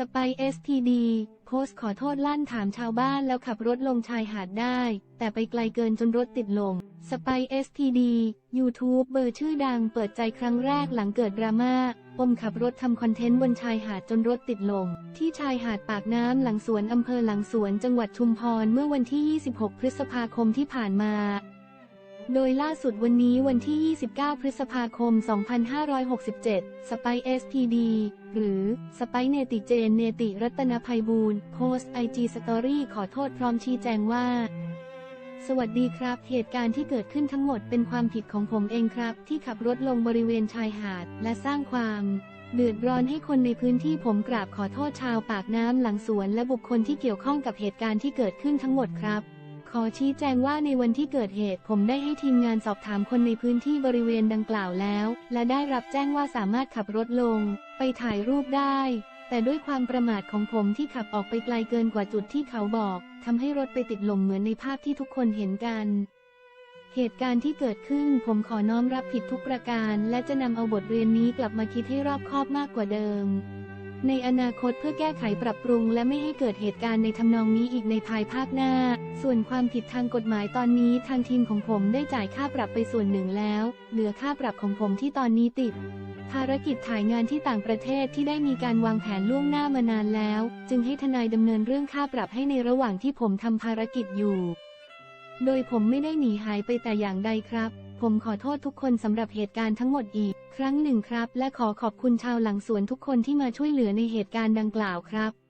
สไปเอสทีดีโพสต์ขอโทษลั่นถามชาวบ้านแล้วขับรถลงชายหาดได้ แต่ไปไกลเกินจนรถติดลมสไปเอสทีดียูทูบเบอร์ชื่อดังเปิดใจครั้งแรกหลังเกิดดราม่าปมขับรถทำคอนเทนต์บนชายหาดจนรถติดลมที่ชายหาดปากน้ำหลังสวนอำเภอหลังสวนจังหวัดชุมพรเมื่อวันที่ 26 พฤษภาคมที่ผ่านมา โดยล่าสุดวันนี้วันที่ 29 พฤษภาคม 2567 สไปเอสพีดีหรือสไปเนติเจนเนติรัตนภัยบูลย์โพสต์ไอจีสตอรี่ขอโทษพร้อมชี้แจงว่า สวัสดีครับ เหตุการณ์ที่เกิดขึ้นทั้งหมดเป็นความผิดของผมเองครับ ที่ขับรถลงบริเวณชายหาด และสร้างความเดือดร้อนให้คนในพื้นที่ผมกราบขอโทษชาวปากน้ำหลังสวนและบุคคลที่เกี่ยวข้องกับเหตุการณ์ที่เกิดขึ้นทั้งหมดครับ ขอชี้แจงว่าในวันที่เกิดเหตุผมได้ให้ทีมงานสอบถามคนในพื้นที่บริเวณดังกล่าวแล้ว และได้รับแจ้งว่าสามารถขับรถลง ไปถ่ายรูปได้ แต่ด้วยความประมาทของผมที่ขับออกไปไกลเกินกว่าจุดที่เขาบอกทำให้รถไปติดลมเหมือนในภาพที่ทุกคนเห็นกัน เหตุการณ์ที่เกิดขึ้นผมขอน้อมรับผิดทุกประการ และจะนำเอาบทเรียนนี้กลับมาคิดให้รอบคอบมากกว่าเดิม ในอนาคตเพื่อแก้ไขปรับปรุง และไม่ให้เกิดเหตุการณ์ในทำนองนี้อีกในภายภาคหน้า ส่วนความผิดทางกฎหมายตอนนี้ทางทีมของผมได้จ่ายค่าปรับไปส่วนหนึ่งแล้ว เหลือค่าปรับของผมที่ตอนนี้ติด ภารกิจถ่ายงานที่ต่างประเทศที่ได้มีการวางแผนล่วงหน้ามานานแล้ว จึงให้ทนายดำเนินเรื่องค่าปรับให้ในระหว่างที่ผมทำภารกิจอยู่ โดยผมไม่ได้หนีหายไปแต่อย่างใดครับ ผมขอโทษทุกคนสำหรับเหตุการณ์ทั้งหมดอีก ครั้งหนึ่งครับ และขอขอบคุณชาวหลังสวนทุกคนที่มาช่วยเหลือในเหตุการณ์ดังกล่าวครับ